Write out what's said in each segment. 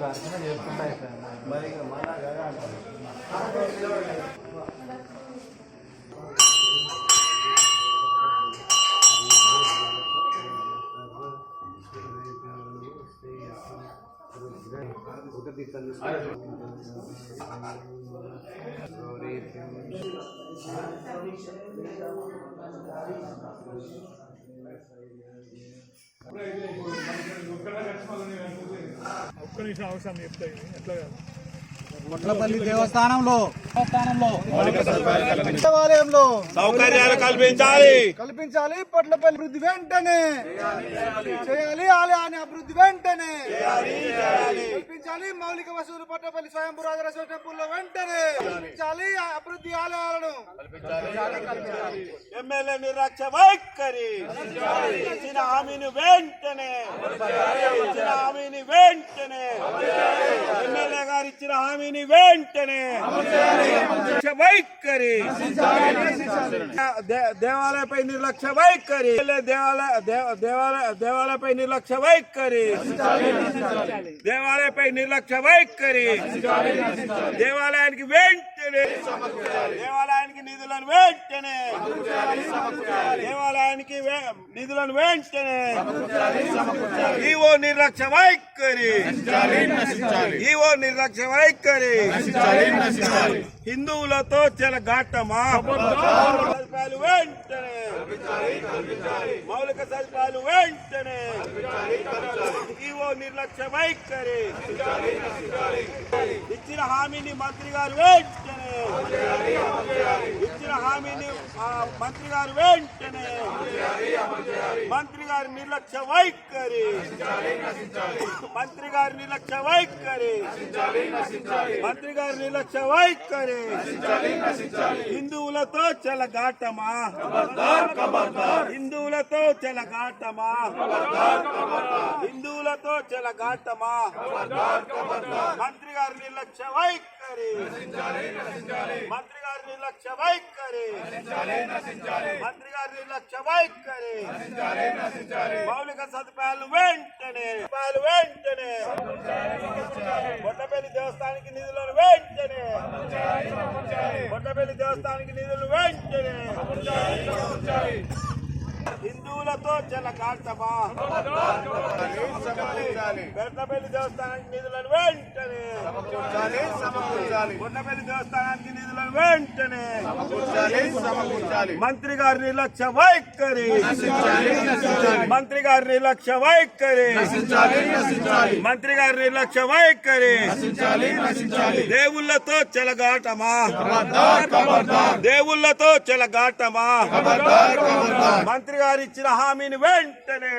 దర్శన చేసుకుంటా అయిపోయింది మరి ఇక మన కదా అంటారు ఒక్క నిమిషం అవసరం చెప్తాయి ఎట్లా? కాదు కొట్లపల్లి దేవస్థానంలో దేవస్థానంలో. దేవాలయంలో సౌకర్యాలు కల్పించాలి. కల్పించాలి. పొట్లపల్లి అభివృద్ధి వెంటనే. చేయాలి. ఆలయాన్ని అభివృద్ధి వెంటనే. కల్పించాలి. మౌలిక వసతులు పొట్లపల్లి స్వయంభూ రాజరాజ టెంపుల్లో వెంటనే. కల్పించాలి అభివృద్ధి ఆలయాలను. ఎమ్మెల్యే నిర్లక్ష్య వైఖరి. ఇచ్చిన హామీని వెంటనే. ఇచ్చిన హామీని వెంటనే. ఎమ్మెల్యే గారు ఇచ్చిన హామీని వెంటనే వైఖరి. దేవాలయపై నిర్లక్ష్య వైఖరి. దేవాలయ దే- దేవాలయ దేవాలయపై నిర్లక్ష్య వైఖరి. దేవాలయపై నిర్లక్ష్య వైఖరి. దేవాలయానికి వెంటనే దేవాలయానికి నిధులను వెంటనే. దేవాలయానికి నిధులను వెంటనే. ఈవో నిర్లక్ష్య వైఖరి. ఈవో నిర్లక్ష్య వైఖరి. హిందువులతో చెలగాటమా సదుపాయాలు వెంటనే మౌలిక సదుపాయాలు వెంటనే. ఈవో నిర్లక్ష్య వైఖరి. ఇచ్చిన హామీని మంత్రి గారు వెంటనే. ఇచ్చిన హామీని మంత్రి గారు వెంటనే. మంత్రి గారి నిర్లక్ష్య వైఖరి. మంత్రి గారి నిర్లక్ష్య వైఖరి. మంత్రి గారి నిర్లక్ష్య వైఖరి. హిందువులతో చెలగాటమా? హిందువులతో చెలగాటమా? హిందువులతో చెలగాటమా? మంత్రి గారి నిర్లక్ష్య వైఖరి. మంత్రి గారి నిర్లక్ష్య వైఖరి. మంత్రి గారి నిర్లక్ష్య వైఖరి. మౌలిక సదుపాయాలు వెంటనే సదుపాయాలు వెంటనే. బొట్టపల్లి దేవస్థానానికి నిధులను వెంటనే. బొట్టపల్లి దేవస్థానానికి నిధులు వెంటనే. హిందువులతో బొట్టపల్లి దేవస్థానానికి నిధులను వెంటనే. దేవస్థానానికి నిధులను వెంటనే. మంత్రి గారి నిర్లక్ష్య వైఖరి. మంత్రి గారి నిర్లక్ష్య వైఖరి. మంత్రి గారి నిర్లక్ష్య వైఖరి. దేవుళ్ళతో చెలగాటమా దేవుళ్ళతో చెలగాటమా మంత్రి గారు ఇచ్చిన హామీని వెంటనే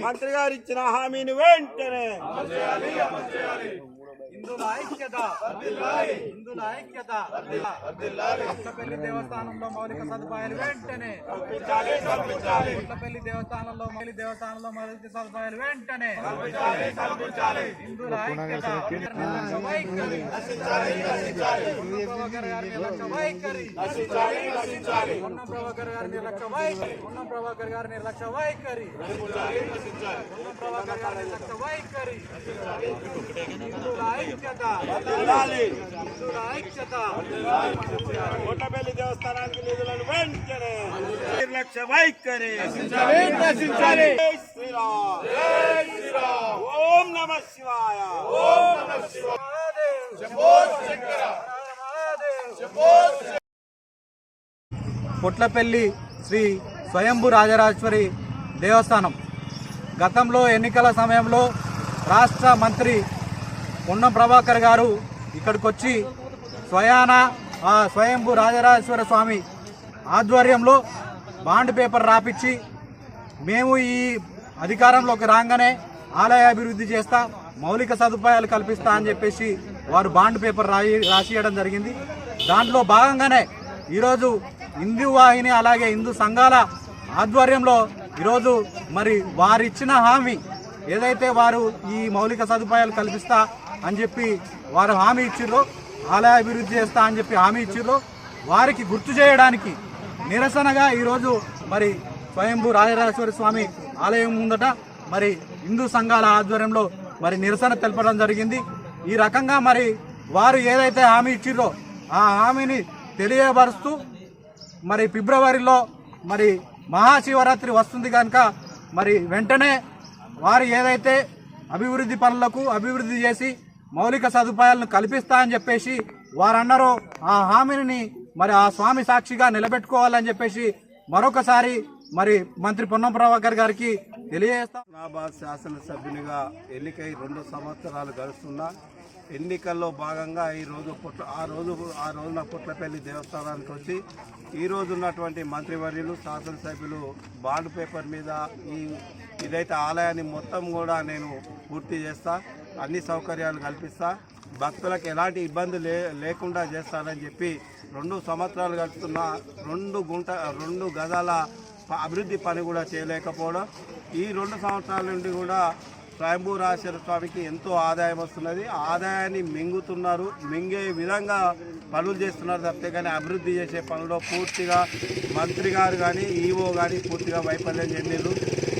మంత్రి గారు ఇచ్చిన హామీని వెంటనే హిందువుల ఐక్యత హిందువుల ఐక్యత కొట్లపల్లి దేవస్థానంలో మౌలిక సదుపాయాలు వెంటనే। కొట్లపల్లి దేవస్థానంలో మౌలిక దేవస్థానంలో మౌలిక సదుపాయాలు వెంటనే। హిందువుల ఐక్యత నిర్లక్ష్య వైఖరి పొన్నం ప్రభాకర్ గారి నిర్లక్ష్య వైఖరి పొన్నం ప్రభాకర్ గారి నిర్లక్ష్య వైఖరి పొన్నం ప్రభాకర్ గారి నిర్లక్ష్య వైఖరి పొన్నం ప్రభాకర్ గారి నిర్లక్ష్య వైఖరి హిందువుల ఐక్యత ఉండాలి హిందువుల ఐక్యత. కొట్టపల్లి దేవస్థానానికి నిధులను వెంటనే నిర్లక్ష్య వైఖరి నశించాలి జై శ్రీరామ్. జై శ్రీరామ్. ఓం నమ శివాయ. ఓం నమ శివాయ. పొట్లపల్లి శ్రీ స్వయంభు రాజరాజేశ్వరి దేవస్థానం. గతంలో ఎన్నికల సమయంలో రాష్ట్ర మంత్రి పొన్నం ప్రభాకర్ గారు ఇక్కడికి వచ్చి స్వయాన ఆ స్వయంభూ రాజరాజేశ్వర స్వామి ఆధ్వర్యంలో బాండ్ పేపర్ రాపిచ్చి మేము ఈ అధికారంలోకి రాగానే ఆలయ అభివృద్ధి చేస్తా మౌలిక సదుపాయాలు కల్పిస్తా అని చెప్పేసి వారు బాండ్ పేపర్ రాయి రాసియడం జరిగింది. దాంట్లో భాగంగానే ఈరోజు హిందూ వాహిని అలాగే హిందూ సంఘాల ఆధ్వర్యంలో ఈరోజు మరి వారిచ్చిన హామీ ఏదైతే వారు ఈ మౌలిక సదుపాయాలు కల్పిస్తా అని చెప్పి వారు హామీ ఇచ్చిర్రు. ఆలయ అభివృద్ధి చేస్తా అని చెప్పి హామీ ఇచ్చిర్రు. వారికి గుర్తు చేయడానికి నిరసనగా ఈరోజు మరి స్వయంభూ రాజరాజేశ్వర స్వామి ఆలయం ముందట మరి హిందూ సంఘాల ఆధ్వర్యంలో మరి నిరసన తెలపడం జరిగింది. ఈ రకంగా మరి వారు ఏదైతే హామీ ఇచ్చిర్రో ఆ హామీని తెలియపరుస్తూ మరి ఫిబ్రవరిలో మరి మహాశివరాత్రి వస్తుంది కనుక మరి వెంటనే వారు ఏదైతే అభివృద్ధి పనులకు అభివృద్ధి చేసి మౌలిక సదుపాయాలను కల్పిస్తా అని చెప్పేసి వారన్నారు. ఆ హామీని మరి ఆ స్వామి సాక్షిగా నిలబెట్టుకోవాలని చెప్పేసి మరొకసారి మరి మంత్రి పొన్నం ప్రభాకర్ గారికి తెలియజేస్తాం హుస్నాబాద్ శాసనసభ్యునిగా ఎన్నికై రెండు సంవత్సరాలు గడుస్తున్నా. ఎన్నికల్లో భాగంగా ఈ రోజు పుట్ల ఆ రోజు ఆ రోజున పుట్లపల్లి దేవస్థానానికి వచ్చి ఈ రోజు ఉన్నటువంటి మంత్రివర్యులు శాసనసభ్యులు బాండ్ పేపర్ మీద ఈ ఇదైతే ఆలయాన్ని మొత్తం కూడా నేను పూర్తి చేస్తాను అన్ని సౌకర్యాలు కల్పిస్తా. భక్తులకు ఎలాంటి ఇబ్బంది లే లేకుండా చేస్తానని చెప్పి రెండు సంవత్సరాలు గడుపుతున్న. రెండు గుంట రెండు గదాల అభివృద్ధి పని కూడా చేయలేకపోవడం. ఈ రెండు సంవత్సరాల నుండి కూడా స్వయంభూరాశ్వర స్వామికి ఎంతో ఆదాయం వస్తున్నది. ఆదాయాన్ని మింగుతున్నారు. మింగే విధంగా పనులు చేస్తున్నారు తప్పితే కానీ అభివృద్ధి చేసే పనుల్లో పూర్తిగా మంత్రి గారు కానీ ఈఓ కానీ పూర్తిగా వైఫల్యం చెందిరు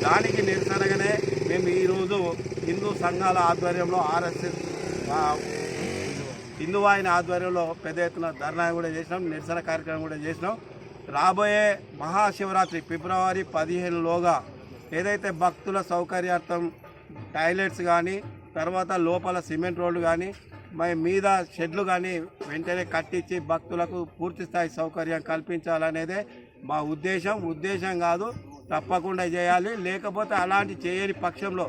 దానికి నిరసనగానే మేము ఈరోజు హిందూ సంఘాల ఆధ్వర్యంలో ఆర్ఎస్ఎస్ హిందూ వాహిని ఆధ్వర్యంలో పెద్ద ఎత్తున ధర్నా కూడా చేసినాం నిరసన కార్యక్రమం కూడా చేసినాం. రాబోయే మహాశివరాత్రి ఫిబ్రవరి పదిహేనులోగా ఏదైతే భక్తుల సౌకర్యార్థం టాయిలెట్స్ కానీ తర్వాత లోపల సిమెంట్ రోడ్లు కానీ మరి మీద షెడ్లు కానీ వెంటనే కట్టించి భక్తులకు పూర్తి స్థాయి సౌకర్యం కల్పించాలనేదే మా ఉద్దేశం. ఉద్దేశం కాదు తప్పకుండా చేయాలి. లేకపోతే అలాంటి చేయని పక్షంలో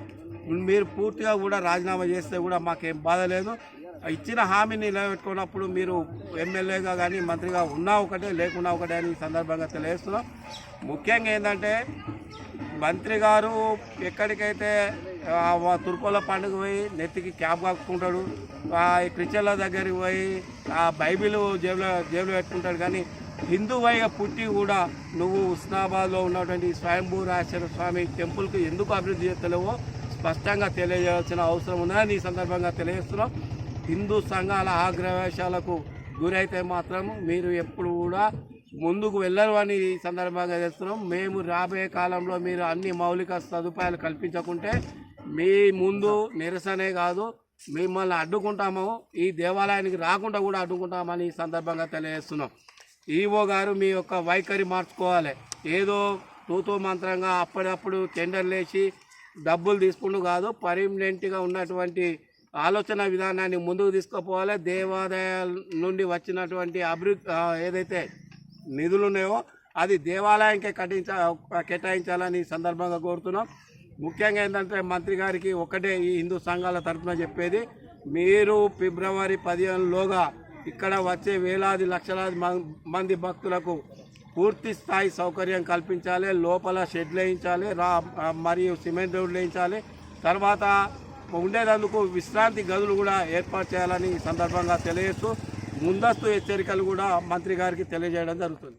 మీరు పూర్తిగా కూడా రాజీనామా చేస్తే కూడా మాకేం బాధ లేదు. ఇచ్చిన హామీని నిలబెట్టుకున్నప్పుడు మీరు ఎమ్మెల్యేగా కానీ మంత్రిగా ఉన్నా ఒకటే లేకున్నా ఒకటే అని సందర్భంగా తెలియజేస్తున్నాం. ముఖ్యంగా ఏంటంటే మంత్రి గారు ఎక్కడికైతే వా- తుర్కోల పండుగ పోయి నెత్తికి క్యాబ్ కాకుంటాడు ఆ, క్రిస్టియన్ల దగ్గరికి పోయి ఆ బైబిల్ జేబులో జేబులో పెట్టుకుంటాడు కానీ హిందువైగా పుట్టి కూడా నువ్వు ఉస్నాబాద్లో ఉన్నటువంటి స్వయంభూరాశ్వర స్వామి టెంపుల్కి ఎందుకు అభివృద్ధి చేస్తలేవో స్పష్టంగా తెలియజేయాల్సిన అవసరం ఉందని ఈ సందర్భంగా తెలియజేస్తున్నాం. హిందూ సంఘాల ఆగ్రవేశాలకు గురైతే మాత్రం మీరు ఎప్పుడు కూడా ముందుకు వెళ్ళరు అని ఈ సందర్భంగా చేస్తున్నాం. మేము రాబోయే కాలంలో మీరు అన్ని మౌలిక సదుపాయాలు కల్పించకుంటే మీ ముందు నిరసనే కాదు మిమ్మల్ని అడ్డుకుంటాము. ఈ దేవాలయానికి రాకుండా కూడా అడ్డుకుంటామని ఈ సందర్భంగా తెలియజేస్తున్నాం. ఈవో గారు మీ యొక్క వైఖరి మార్చుకోవాలి. ఏదో తూతూ మంత్రంగా అప్పుడప్పుడు టెండర్లు వేసి డబ్బులు తీసుకుంటూ కాదు పర్మనెంట్గా ఉన్నటువంటి ఆలోచన విధానాన్ని ముందుకు తీసుకుపోవాలి. దేవాలయాల నుండి వచ్చినటువంటి అభివృద్ధి ఏదైతే నిధులు ఉన్నాయో అది దేవాలయానికే కట్టించ కేటాయించాలని సందర్భంగా కోరుతున్నాం. ముఖ్యంగా ఏంటంటే మంత్రి గారికి ఒకటే ఈ హిందూ సంఘాల తరఫున చెప్పేది మీరు ఫిబ్రవరి పదిహేనులోగా ఇక్కడ వచ్చే వేలాది లక్షలాది మం- మంది భక్తులకు పూర్తి స్థాయి సౌకర్యం కల్పించాలి లోపల షెడ్లు వేయించాలి రా మరియు సిమెంట్ రోడ్లు వేయించాలి తర్వాత ఉండేటందుకు విశ్రాంతి గదులు కూడా ఏర్పాటు చేయాలని ఈ సందర్భంగా తెలియజేస్తూ ముందస్తు హెచ్చరికలు కూడా మంత్రి గారికి తెలియజేయడం జరుగుతుంది.